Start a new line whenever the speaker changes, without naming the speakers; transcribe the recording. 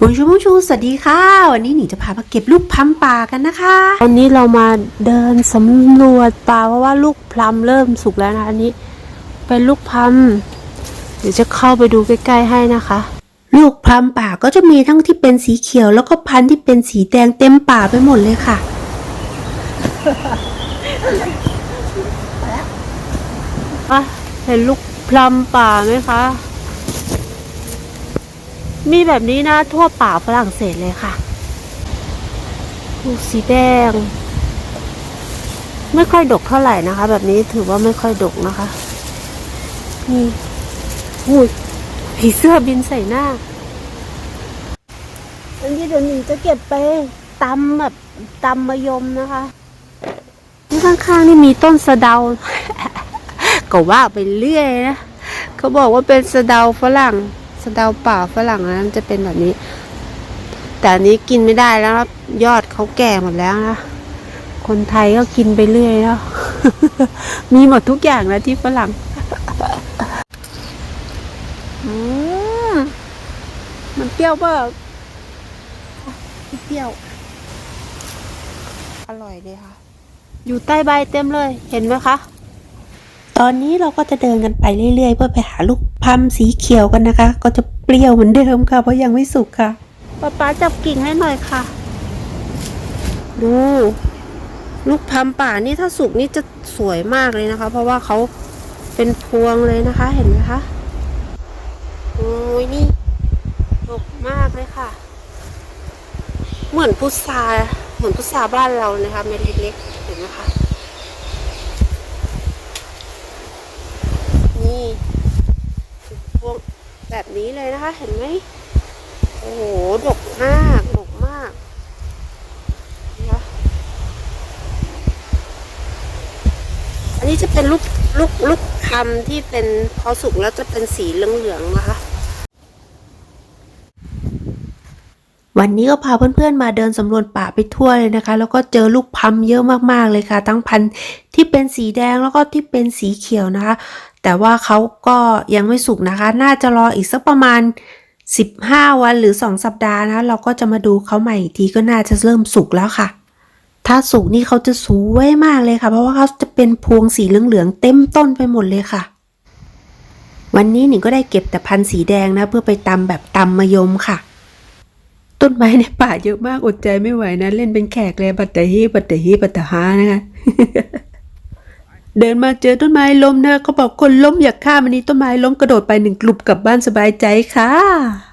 บุญชูบุญชูสวัสดีค่ะ วันนี้หนิงจะพามาเก็บลูกพลัมป่ากันนะคะ
อันนี้เรามาเดินสำรวจป่าเพราะว่าลูกพลัมเริ่มสุกแล้วนะ อันนี้เป็นลูกพลัมเดี๋ยวจะเข้าไปดูใกล้ๆให้นะคะ
ลูกพลัมป่าก็จะมีทั้งที่เป็นสีเขียว แล้วก็พันธุ์ที่เป็นสีแดงเต็มป่าไปหมดเลยค่ะ
อะเห็นลูกพลัมป่าไหมคะ มีแบบนี้นะทั่วป่าฝรั่งเศสเลยค่ะลูกสีแดง ไม่ค่อยดกเท่าไหร่นะคะ แบบนี้ถือว่าไม่ค่อยดกนะคะนี่อุ้ยผีเสื้อบินใส่หน้า อันนี้เดี๋ยวหนูจะเก็บไปตำแบบตำมะยมนะคะนี่ข้างๆนี่มีต้นสะเดา ก็ว่าไปเรื่อยนะ เขาบอกว่าเป็นสะเดาฝรั่ง สะเดาป่าฝรั่งนั้นจะเป็นแบบนี้ แต่อันนี้กินไม่ได้แล้วนะยอดเขาแก่หมดแล้วนะคนไทยก็กินไปเรื่อยแล้ว มีหมดทุกอย่างนะที่ฝรั่งอืมมันเปรี้ยวเปล่าเปรี้ยว อร่อยเลยค่ะ อยู่ใต้ใบเต็มเลย เห็นไหมคะ
ตอนนี้เราก็จะเดินกันไปเรื่อยๆ เพื่อไปหาลูกพัมสีเขียวกันนะคะ ก็จะเปรี้ยวเหมือนเดิมค่ะ เพราะยังไม่สุกค่ะ
ป๊าป๊าจับกิ่งให้หน่อยค่ะ ดู ลูกพัมป่านี่ถ้าสุกนี่จะสวยมากเลยนะคะ เพราะว่าเขาเป็นพวงเลยนะคะ เห็นไหมคะโอ้ยนี่ดกมากเลยค่ะ เหมือนพุทราเหมือนพุทราบ้านเราเลยค่ะเม็ดเล็กๆเห็นไหมคะ นี่พวง แบบนี้เลยนะคะ เห็นไหมโอ้โหดกมากดกมากนะอันนี้จะเป็นลูกลูกลูกคำที่เป็นพอสุกแล้วจะเป็นสีเหลืองๆนะคะ
วันนี้ก็พาเพื่อนๆมาเดินสำรวจป่าไปทั่วเลยนะคะ แล้วก็เจอลูกพัมเยอะมากๆเลยค่ะ ทั้งพันธุ์ที่เป็นสีแดงแล้วก็ที่เป็นสีเขียวนะคะ แต่ว่าเขาก็ยังไม่สุกนะคะ น่าจะรออีกสักประมาณ 15 วันหรือ 2 สัปดาห์นะ เราก็จะมาดูเขาใหม่อีกทีก็น่าจะเริ่มสุกแล้วค่ะ ถ้าสุกนี่เขาจะสวยมากเลยค่ะ เพราะว่าเขาจะเป็นพวงสีเหลืองๆเต็มต้นไปหมดเลยค่ะ วันนี้หนิงก็ได้เก็บแต่พันธุ์สีแดงนะ เพื่อไปตำแบบตำมะยมค่ะต้นไม้ในป่าเยอะมากอดใจไม่ไหวนะ เล่นเป็นแขกเลยบัตตะฮีบัตตะฮีบัตตะฮานะคะ เดินมาเจอต้นไม้ล้มนะเขาบอกคนล้มอยากฆ่ามันนี้ต้นไม้ล้มกระโดดไปหนึ่งกลุ่มกลับบ้านสบายใจค่ะ